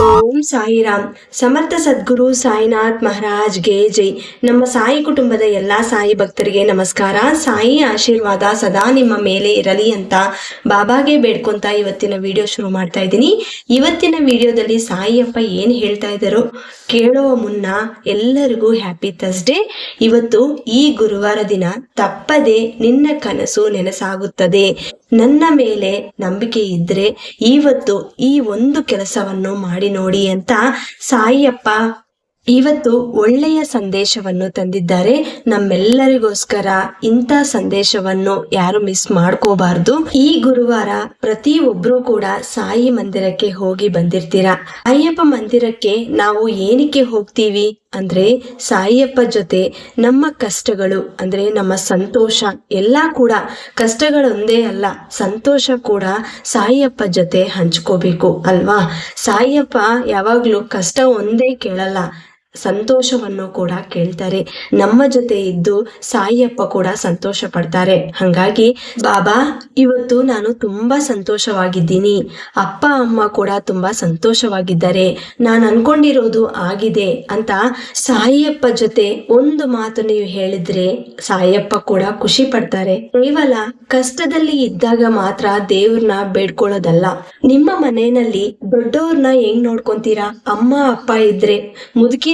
তো ಓಂ ಸಾಯಿರಾಮ್. ಸಮರ್ಥ ಸದ್ಗುರು ಸಾಯಿನಾಥ್ ಮಹಾರಾಜ್ಗೆ ಜೈ. ನಮ್ಮ ಸಾಯಿ ಕುಟುಂಬದ ಎಲ್ಲಾ ಸಾಯಿ ಭಕ್ತರಿಗೆ ನಮಸ್ಕಾರ. ಸಾಯಿ ಆಶೀರ್ವಾದ ಸದಾ ನಿಮ್ಮ ಮೇಲೆ ಇರಲಿ ಅಂತ ಬಾಬಾಗೆ ಬೇಡ್ಕೊಂತ ಇವತ್ತಿನ ವಿಡಿಯೋ ಶುರು ಮಾಡ್ತಾ ಇದ್ದೀನಿ. ಇವತ್ತಿನ ವಿಡಿಯೋದಲ್ಲಿ ಸಾಯಿಯಪ್ಪ ಏನ್ ಹೇಳ್ತಾ ಇದ್ದಾರೋ ಕೇಳುವ ಮುನ್ನ ಎಲ್ಲರಿಗೂ ಹ್ಯಾಪಿ ಥರ್ಸ್ಡೇ. ಇವತ್ತು ಈ ಗುರುವಾರ ದಿನ ತಪ್ಪದೆ ನಿನ್ನ ಕನಸು ನೆನಸಾಗುತ್ತದೆ. ನನ್ನ ಮೇಲೆ ನಂಬಿಕೆ ಇದ್ರೆ ಇವತ್ತು ಈ ಒಂದು ಕೆಲಸವನ್ನು ಮಾಡಿ ನೋಡಿ. ಅಂತ ಸಾಯಿಯಪ್ಪ ಇವತ್ತು ಒಳ್ಳೆಯ ಸಂದೇಶವನ್ನು ತಂದಿದ್ದಾರೆ. ನಮ್ಮೆಲ್ಲರಿಗೋಸ್ಕರ ಇಂಥ ಸಂದೇಶವನ್ನು ಯಾರು ಮಿಸ್ ಮಾಡ್ಕೋಬಾರ್ದು. ಈ ಗುರುವಾರ ಪ್ರತಿ ಒಬ್ರು ಕೂಡ ಸಾಯಿ ಮಂದಿರಕ್ಕೆ ಹೋಗಿ ಬಂದಿರ್ತೀರಾ? ಅಯ್ಯಪ್ಪ ಮಂದಿರಕ್ಕೆ ನಾವು ಏನಕ್ಕೆ ಹೋಗ್ತೀವಿ? ಅಂದ್ರೆ ಸಾಯಿಯಪ್ಪ ಜೊತೆ ನಮ್ಮ ಕಷ್ಟಗಳು, ಅಂದ್ರೆ ನಮ್ಮ ಸಂತೋಷ ಎಲ್ಲ ಕೂಡ ಕಷ್ಟಗಳೊಂದೇ ಅಲ್ಲ, ಸಂತೋಷ ಕೂಡ ಸಾಯಿಯಪ್ಪ ಜೊತೆ ಹಂಚ್ಕೋಬೇಕು, ಅಲ್ವಾ? ಸಾಯಿಯಪ್ಪ ಯಾವಾಗ್ಲೂ ಕಷ್ಟ ಒಂದೇ ಕೇಳಲ್ಲ. ಸಂತೋಷವನ್ನು ಕೂಡ ಕೇಳ್ತಾರೆ. ನಮ್ಮ ಜೊತೆ ಇದ್ದು ಸಾಯಿಯಪ್ಪ ಕೂಡ ಸಂತೋಷ ಪಡ್ತಾರೆ. ಹಂಗಾಗಿ ಬಾಬಾ, ಇವತ್ತು ನಾನು ತುಂಬಾ ಸಂತೋಷವಾಗಿದ್ದೀನಿ. ಅಪ್ಪ, ಅಮ್ಮ ಕೂಡ ತುಂಬಾ ಸಂತೋಷವಾಗಿದ್ದಾರೆ. ನಾನು ಅನ್ಕೊಂಡಿರೋದು ಆಗಿದೆ ಅಂತ ಸಾಯಿಯಪ್ಪ ಜೊತೆ ಒಂದು ಮಾತು ನೀವು ಹೇಳಿದ್ರೆ ಸಾಯಿಯಪ್ಪ ಕೂಡ ಖುಷಿ ಪಡ್ತಾರೆ. ಕೇವಲ ಕಷ್ಟದಲ್ಲಿ ಇದ್ದಾಗ ಮಾತ್ರ ದೇವ್ರನ್ನ ಬೇಡ್ಕೊಳ್ಳೋದಲ್ಲ. ನಿಮ್ಮ ಮನೆಯಲ್ಲಿ ದೊಡ್ಡವ್ರನ್ನ ಹೆಂಗ್ ನೋಡ್ಕೊಂತೀರಾ? ಅಮ್ಮ, ಅಪ್ಪ ಇದ್ರೆ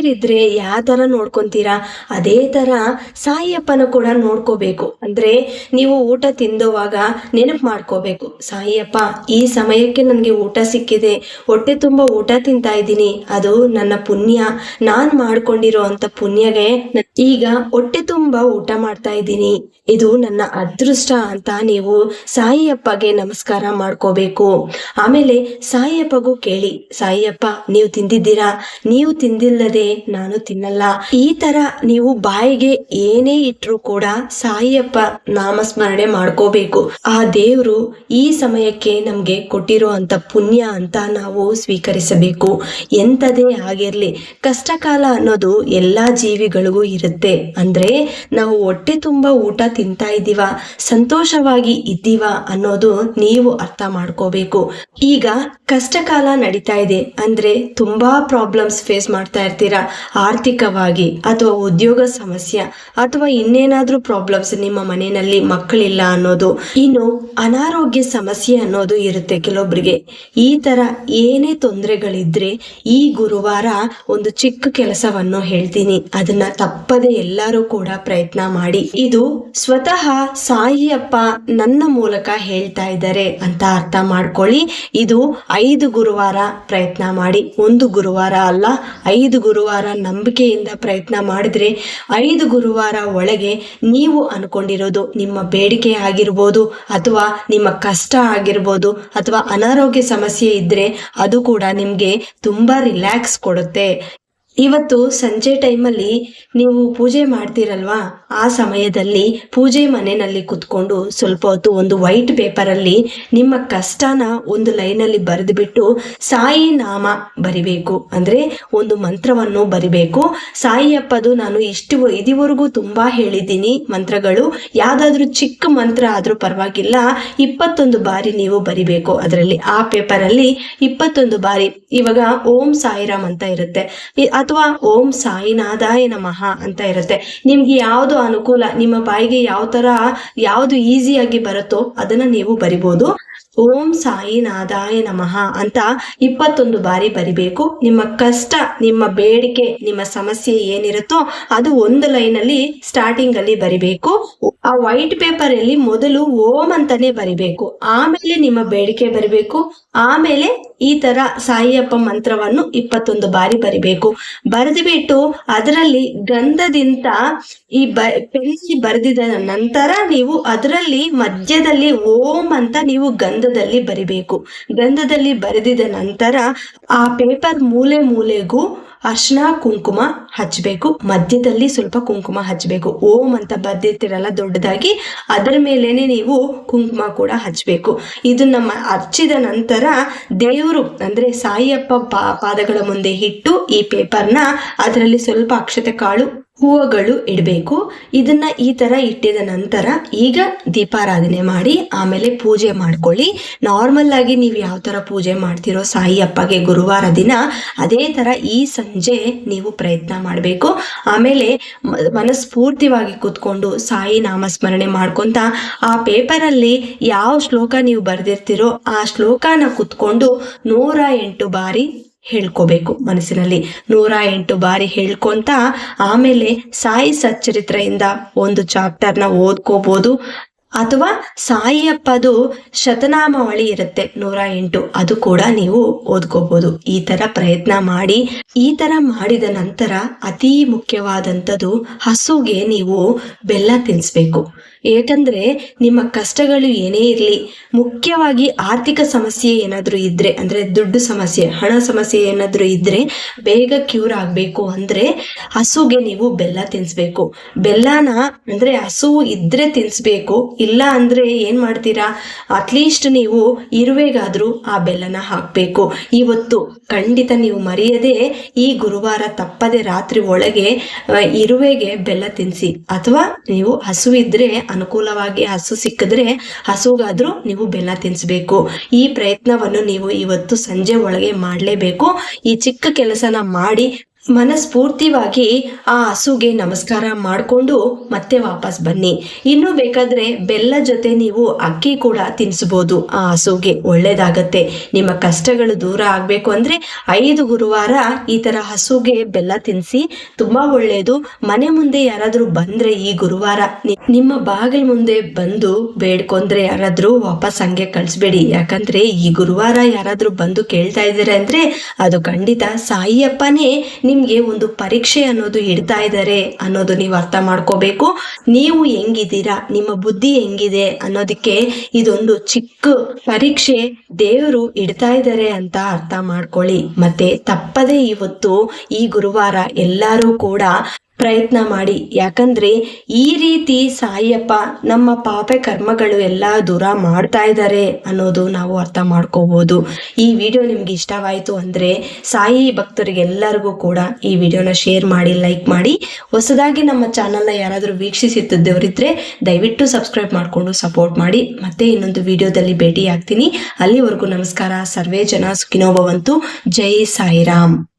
ಮುದುಕಿರಿದ್ರೆ ಯಾವ ತರ ನೋಡ್ಕೊಂತೀರಾ? ಅದೇ ತರ ಸಾಯಿಯಪ್ಪನ ಕೂಡ ನೋಡ್ಕೋಬೇಕು. ಅಂದ್ರೆ ನೀವು ಊಟ ತಿಂದೋವಾಗ ನೆನಪು ಮಾಡ್ಕೋಬೇಕು. ಸಾಯಿಯಪ್ಪ ಈ ಸಮಯಕ್ಕೆ ನನಗೆ ಊಟ ಸಿಕ್ಕಿದೆ. ಹೊಟ್ಟೆ ತುಂಬ ಊಟ ತಿಂತಾ ಇದ್ದೀನಿ. ಅದು ನನ್ನ ಪುಣ್ಯ. ನಾನ್ ಮಾಡ್ಕೊಂಡಿರೋ ಅಂತ ಪುಣ್ಯಗೆ ಈಗ ಹೊಟ್ಟೆ ತುಂಬ ಊಟ ಮಾಡ್ತಾ ಇದ್ದೀನಿ. ಇದು ನನ್ನ ಅದೃಷ್ಟ ಅಂತ ನೀವು ಸಾಯಿಯಪ್ಪಗೆ ನಮಸ್ಕಾರ ಮಾಡ್ಕೋಬೇಕು. ಆಮೇಲೆ ಸಾಯಿಯಪ್ಪಗೂ ಕೇಳಿ ಸಾಯಿಯಪ್ಪ ನೀವು ತಿಂದಿದ್ದೀರಾ? ನೀವು ತಿಂದಿಲ್ಲದೆ ನಾನು ತಿನ್ನಲ್ಲ. ಈ ತರ ನೀವು ಬಾಯಿಗೆ ಏನೇ ಇಟ್ರು ಕೂಡ ಸಾಯಿಯಪ್ಪ ನಾಮಸ್ಮರಣೆ ಮಾಡ್ಕೋಬೇಕು. ಆ ದೇವ್ರು ಈ ಸಮಯಕ್ಕೆ ನಮ್ಗೆ ಕೊಟ್ಟಿರೋ ಅಂತ ಪುಣ್ಯ ಅಂತ ನಾವು ಸ್ವೀಕರಿಸಬೇಕು. ಎಂಥದೇ ಆಗಿರ್ಲಿ, ಕಷ್ಟಕಾಲ ಅನ್ನೋದು ಎಲ್ಲಾ ಜೀವಿಗಳಿಗೂ ಇರುತ್ತೆ. ಅಂದ್ರೆ ನಾವು ಹೊಟ್ಟೆ ತುಂಬಾ ಊಟ ತಿಂತಾ ಇದ್ದೀವ, ಸಂತೋಷವಾಗಿ ಇದ್ದೀವ ಅನ್ನೋದು ನೀವು ಅರ್ಥ ಮಾಡ್ಕೋಬೇಕು. ಈಗ ಕಷ್ಟಕಾಲ ನಡೀತಾ ಇದೆ. ಅಂದ್ರೆ ತುಂಬಾ ಪ್ರಾಬ್ಲಮ್ಸ್ ಫೇಸ್ ಮಾಡ್ತಾ ಇರ್ತೀರಾ? ಆರ್ಥಿಕವಾಗಿ ಅಥವಾ ಉದ್ಯೋಗ ಸಮಸ್ಯೆ ಅಥವಾ ಇನ್ನೇನಾದ್ರೂ ಪ್ರಾಬ್ಲಮ್ಸ್ ನಿಮ್ಮ ಮನೆಯಲ್ಲಿ ಮಕ್ಕಳಿಲ್ಲ ಅನ್ನೋದು, ಇನ್ನು ಅನಾರೋಗ್ಯ ಸಮಸ್ಯೆ ಅನ್ನೋದು ಇರುತ್ತೆ ಕೆಲವೊಬ್ಬರಿಗೆ ಈ ತರ ಏನೇ ತೊಂದರೆಗಳಿದ್ರೆ ಈ ಗುರುವಾರ ಒಂದು ಚಿಕ್ಕ ಕೆಲಸವನ್ನು ಹೇಳ್ತೀನಿ. ಅದನ್ನ ತಪ್ಪದೆ ಎಲ್ಲರೂ ಕೂಡ ಪ್ರಯತ್ನ ಮಾಡಿ. ಇದು ಸ್ವತಃ ಸಾಯಿಯಪ್ಪ ನನ್ನ ಮೂಲಕ ಹೇಳ್ತಾ ಇದ್ದಾರೆ ಅಂತ ಅರ್ಥ ಮಾಡ್ಕೊಳ್ಳಿ. ಇದು ಐದು ಗುರುವಾರ ಪ್ರಯತ್ನ ಮಾಡಿ. ಒಂದು ಗುರುವಾರ ಅಲ್ಲ, ಐದು ಗುರುವಾರ ನಂಬಿಕೆಯಿಂದ ಪ್ರಯತ್ನ ಮಾಡಿದ್ರೆ ಐದು ಗುರುವಾರ ಒಳಗೆ ನೀವು ಅನ್ಕೊಂಡಿರೋದು ನಿಮ್ಮ ಬೇಡಿಕೆ ಆಗಿರ್ಬೋದು ಅಥವಾ ನಿಮ್ಮ ಕಷ್ಟ ಆಗಿರ್ಬೋದು ಅಥವಾ ಅನಾರೋಗ್ಯ ಸಮಸ್ಯೆ ಇದ್ರೆ ಅದು ಕೂಡ ನಿಮ್ಗೆ ತುಂಬಾ ರಿಲ್ಯಾಕ್ಸ್ ಕೊಡುತ್ತೆ. ಇವತ್ತು ಸಂಜೆ ಟೈಮಲ್ಲಿ ನೀವು ಪೂಜೆ ಮಾಡ್ತೀರಲ್ವಾ? ಆ ಸಮಯದಲ್ಲಿ ಪೂಜೆ ಮನೆಯಲ್ಲಿ ಕುತ್ಕೊಂಡು ಸ್ವಲ್ಪ ಹೊತ್ತು ಒಂದು ವೈಟ್ ಪೇಪರಲ್ಲಿ ನಿಮ್ಮ ಕಷ್ಟನ ಒಂದು ಲೈನಲ್ಲಿ ಬರೆದುಬಿಟ್ಟು ಸಾಯಿ ನಾಮ ಬರಿಬೇಕು. ಅಂದ್ರೆ ಒಂದು ಮಂತ್ರವನ್ನು ಬರಿಬೇಕು. ಸಾಯಿಯಪ್ಪದು ನಾನು ಇಷ್ಟು ಇದುವರೆಗೂ ತುಂಬಾ ಹೇಳಿದ್ದೀನಿ ಮಂತ್ರಗಳು. ಯಾವುದಾದ್ರೂ ಚಿಕ್ಕ ಮಂತ್ರ ಆದ್ರೂ ಪರವಾಗಿಲ್ಲ. ಇಪ್ಪತ್ತೊಂದು ಬಾರಿ ನೀವು ಬರಿಬೇಕು. ಅದರಲ್ಲಿ ಆ ಪೇಪರಲ್ಲಿ ಇಪ್ಪತ್ತೊಂದು ಬಾರಿ ಇವಾಗ ಓಂ ಸಾಯಿರಾಮ್ ಅಂತ ಇರುತ್ತೆ. ಅಥವಾ ಓಂ ಸಾಯಿನಾದಾಯ ನಮಃ ಅಂತ ಇರುತ್ತೆ. ನಿಮ್ಗೆ ಯಾವುದು ಅನುಕೂಲ, ನಿಮ್ಮ ಬಾಯಿಗೆ ಯಾವ ತರ ಯಾವುದು ಈಸಿಯಾಗಿ ಬರುತ್ತೋ ಅದನ್ನ ನೀವು ಬರಿಬೋದು. ಓಂ ಸಾಯಿನಾದಾಯ ನಮಃ ಅಂತ ಇಪ್ಪತ್ತೊಂದು ಬಾರಿ ಬರಿಬೇಕು. ನಿಮ್ಮ ಕಷ್ಟ, ನಿಮ್ಮ ಬೇಡಿಕೆ, ನಿಮ್ಮ ಸಮಸ್ಯೆ ಏನಿರುತ್ತೋ ಅದು ಒಂದು ಲೈನಲ್ಲಿ ಸ್ಟಾರ್ಟಿಂಗ್ ಅಲ್ಲಿ ಬರಿಬೇಕು. ಆ ವೈಟ್ ಪೇಪರ್ ಅಲ್ಲಿ ಮೊದಲು ಓಂ ಅಂತಾನೆ ಬರಿಬೇಕು. ಆಮೇಲೆ ನಿಮ್ಮ ಬೇಡಿಕೆ ಬರಿಬೇಕು. ಆಮೇಲೆ ಈ ತರ ಸಾಯಿಯಪ್ಪ ಮಂತ್ರವನ್ನು ಇಪ್ಪತ್ತೊಂದು ಬಾರಿ ಬರಿಬೇಕು. ಬರೆದು ಬಿಟ್ಟು ಅದರಲ್ಲಿ ಗಂಧದಿಂದ ಈ ಬ ಪೆನ್ಸಿ ಬರೆದಿದ ನಂತರ ನೀವು ಅದರಲ್ಲಿ ಮಧ್ಯದಲ್ಲಿ ಓಂ ಅಂತ ನೀವು ಗಂಧದಲ್ಲಿ ಬರಿಬೇಕು. ಗ್ರಂಥದಲ್ಲಿ ಬರೆದಿದ ನಂತರ ಆ ಪೇಪರ್ ಮೂಲೆ ಮೂಲೆಗೂ ಅರ್ಶನ ಕುಂಕುಮ ಹಚ್ಚಬೇಕು ಮಧ್ಯದಲ್ಲಿ ಸ್ವಲ್ಪ ಕುಂಕುಮ ಹಚ್ಚಬೇಕು ಓಂ ಅಂತ ಬರ್ದಿರ್ತೀರಲ್ಲ ದೊಡ್ಡದಾಗಿ, ಅದರ ಮೇಲೇನೆ ನೀವು ಕುಂಕುಮ ಕೂಡ ಹಚ್ಚಬೇಕು ಇದು ನಮ್ಮ ಹಚ್ಚಿದ ನಂತರ ದೇವರು, ಅಂದ್ರೆ ಸಾಯಿಯಪ್ಪ ಪಾದಗಳ ಮುಂದೆ ಇಟ್ಟು ಈ ಪೇಪರ್ನ ಅದರಲ್ಲಿ ಸ್ವಲ್ಪ ಅಕ್ಷತೆ ಕಾಳು ಹೂವುಗಳು ಇಡಬೇಕು. ಇದನ್ನ ಈ ತರ ಇಟ್ಟಿದ ನಂತರ ಈಗ ದೀಪಾರಾಧನೆ ಮಾಡಿ, ಆಮೇಲೆ ಪೂಜೆ ಮಾಡ್ಕೊಳ್ಳಿ. ನಾರ್ಮಲ್ ಆಗಿ ನೀವು ಯಾವ ತರ ಪೂಜೆ ಮಾಡ್ತಿರೋ ಸಾಯಿ ಅಪ್ಪಗೆ ಗುರುವಾರ ದಿನ ಅದೇ ತರ ಈ ಸಂಜೆ ನೀವು ಪ್ರಯತ್ನ ಮಾಡಬೇಕು. ಆಮೇಲೆ ಮನಸ್ಫೂರ್ತಿವಾಗಿ ಕೂತ್ಕೊಂಡು ಸಾಯಿ ನಾಮಸ್ಮರಣೆ ಮಾಡ್ಕೊಂತ ಆ ಪೇಪರಲ್ಲಿ ಯಾವ ಶ್ಲೋಕ ನೀವು ಬರೆದಿರ್ತೀರೋ ಆ ಶ್ಲೋಕನ ಕೂತ್ಕೊಂಡು ನೂರ ಎಂಟು ಬಾರಿ ಹೇಳ್ಕೋಬೇಕು ಮನಸ್ಸಿನಲ್ಲಿ. ನೂರ ಎಂಟು ಬಾರಿ ಹೇಳ್ಕೊಂತ ಆಮೇಲೆ ಸಾಯಿ ಸಚ್ಚರಿತ್ರೆಯಿಂದ ಒಂದು ಚಾಪ್ಟರ್ನ ಓದ್ಕೋಬಹುದು ಅಥವಾ ಸಾಯಿಯಪ್ಪದು ಶತನಾಮಾವಳಿ ಇರುತ್ತೆ ನೂರ ಎಂಟು. ಅದು ಕೂಡ ನೀವು ಓದ್ಕೋಬಹುದು ಈ ತರ ಪ್ರಯತ್ನ ಮಾಡಿ. ಈ ತರ ಮಾಡಿದ ನಂತರ ಅತಿ ಮುಖ್ಯವಾದಂಥದ್ದು ಹಸುಗೆ ನೀವು ಬೆಲ್ಲ ತಿನ್ಸ್ಬೇಕು. ಏಕೆಂದ್ರೆ ನಿಮ್ಮ ಕಷ್ಟಗಳು ಏನೇ ಇರಲಿ, ಮುಖ್ಯವಾಗಿ ಆರ್ಥಿಕ ಸಮಸ್ಯೆ ಏನಾದರೂ ಇದ್ರೆ, ಅಂದ್ರೆ ದುಡ್ಡು ಸಮಸ್ಯೆ, ಹಣ ಸಮಸ್ಯೆ ಏನಾದರೂ ಇದ್ರೆ ಬೇಗ ಕ್ಯೂರ್ ಆಗಬೇಕು ಅಂದ್ರೆ ಹಸುಗೆ ನೀವು ಬೆಲ್ಲ ತಿನ್ನಿಸ್ಬೇಕು ಬೆಲ್ಲನ ಅಂದ್ರೆ ಹಸು ಇದ್ರೆ ತಿನ್ನಿಸ್ಬೇಕು ಇಲ್ಲ ಅಂದ್ರೆ ಏನ್ ಮಾಡ್ತೀರಾ? ಅಟ್ಲೀಸ್ಟ್ ನೀವು ಇರುವೆಗಾದ್ರೂ ಆ ಬೆಲ್ಲನ ಹಾಕಬೇಕು. ಇವತ್ತು ಖಂಡಿತ ನೀವು ಮರೆಯದೆ ಈ ಗುರುವಾರ ತಪ್ಪದೆ ರಾತ್ರಿ ಒಳಗೆ ಇರುವೆಗೆ ಬೆಲ್ಲ ತಿನ್ನಿಸಿ ಅಥವಾ ನೀವು ಹಸು ಇದ್ರೆ ಅನುಕೂಲವಾಗಿ ಹಸು ಸಿಕ್ಕಿದ್ರೆ ಹಸುಗಾದ್ರೂ ನೀವು ಬೆಲ್ಲ ತಿನ್ನಿಸ್ಬೇಕು ಈ ಪ್ರಯತ್ನವನ್ನು ನೀವು ಇವತ್ತು ಸಂಜೆ ಒಳಗೆ ಮಾಡಲೇಬೇಕು. ಈ ಚಿಕ್ಕ ಕೆಲಸನ ಮಾಡಿ ಮನಸ್ಫೂರ್ತಿವಾಗಿ ಆ ಹಸುಗೆ ನಮಸ್ಕಾರ ಮಾಡಿಕೊಂಡು ಮತ್ತೆ ವಾಪಸ್ ಬನ್ನಿ. ಇನ್ನು ಬೇಕಾದ್ರೆ ಬೆಲ್ಲ ಜೊತೆ ನೀವು ಅಕ್ಕಿ ಕೂಡ ತಿನ್ನಿಸ್ಬೋದು ಆ ಹಸುಗೆ ಒಳ್ಳೇದಾಗತ್ತೆ. ನಿಮ್ಮ ಕಷ್ಟಗಳು ದೂರ ಆಗಬೇಕು ಅಂದ್ರೆ ಐದು ಗುರುವಾರ ಈ ತರ ಹಸುಗೆ ಬೆಲ್ಲ ತಿನ್ನಿಸಿ ತುಂಬಾ ಒಳ್ಳೆಯದು ಮನೆ ಮುಂದೆ ಯಾರಾದರೂ ಬಂದ್ರೆ ಈ ಗುರುವಾರ ನಿಮ್ಮ ಬಾಗಿಲ ಮುಂದೆ ಬಂದು ಬೇಡ್ಕೊಂಡ್ರೆ ಯಾರಾದರೂ ವಾಪಸ್ ಹಂಗೆ ಕಳಿಸ್ಬೇಡಿ. ಯಾಕಂದ್ರೆ ಈ ಗುರುವಾರ ಯಾರಾದರೂ ಬಂದು ಕೇಳ್ತಾ ಇದ್ದಾರೆ ಅಂದ್ರೆ ಅದು ಖಂಡಿತ ಸಾಯಿಯಪ್ಪನೇ ನಿಮ್ಗೆ ಒಂದು ಪರೀಕ್ಷೆ ಅನ್ನೋದು ಇಡ್ತಾ ಇದ್ದಾರೆ ಅನ್ನೋದು ನೀವು ಅರ್ಥ ಮಾಡ್ಕೋಬೇಕು. ನೀವು ಹೆಂಗಿದ್ದೀರಾ, ನಿಮ್ಮ ಬುದ್ಧಿ ಹೆಂಗಿದೆ ಅನ್ನೋದಕ್ಕೆ ಇದೊಂದು ಚಿಕ್ಕ ಪರೀಕ್ಷೆ ದೇವರು ಇಡ್ತಾ ಇದ್ದಾರೆ ಅಂತ ಅರ್ಥ ಮಾಡ್ಕೊಳ್ಳಿ. ಮತ್ತೆ ತಪ್ಪದೇ ಇವತ್ತು ಈ ಗುರುವಾರ ಎಲ್ಲರೂ ಕೂಡ ಪ್ರಯತ್ನ ಮಾಡಿ. ಯಾಕಂದ್ರೆ ಈ ರೀತಿ ಸಾಯಪ್ಪ ನಮ್ಮ ಪಾಪೆ ಕರ್ಮಗಳು ಎಲ್ಲ ದೂರ ಮಾಡ್ತಾ ಇದ್ದಾರೆ ಅನ್ನೋದು ನಾವು ಅರ್ಥ ಮಾಡ್ಕೋಬಹುದು ಈ ವಿಡಿಯೋ ನಿಮ್ಗೆ ಇಷ್ಟವಾಯಿತು ಅಂದ್ರೆ ಸಾಯಿ ಭಕ್ತರಿಗೆಲ್ಲರಿಗೂ ಕೂಡ ಈ ವಿಡಿಯೋನ ಶೇರ್ ಮಾಡಿ, ಲೈಕ್ ಮಾಡಿ. ಹೊಸದಾಗಿ ನಮ್ಮ ಚಾನಲ್ನ ಯಾರಾದರೂ ವೀಕ್ಷಿಸುತ್ತಿದ್ದವರಿದ್ರೆ ದಯವಿಟ್ಟು ಸಬ್ಸ್ಕ್ರೈಬ್ ಮಾಡಿಕೊಂಡು ಸಪೋರ್ಟ್ ಮಾಡಿ. ಮತ್ತೆ ಇನ್ನೊಂದು ವಿಡಿಯೋದಲ್ಲಿ ಭೇಟಿ ಆಗ್ತೀನಿ ಅಲ್ಲಿವರೆಗೂ ನಮಸ್ಕಾರ. ಸರ್ವೇ ಜನ ಸುಖಿನೋಭವಂತು. ಜೈ ಸಾಯಿರಾಮ್.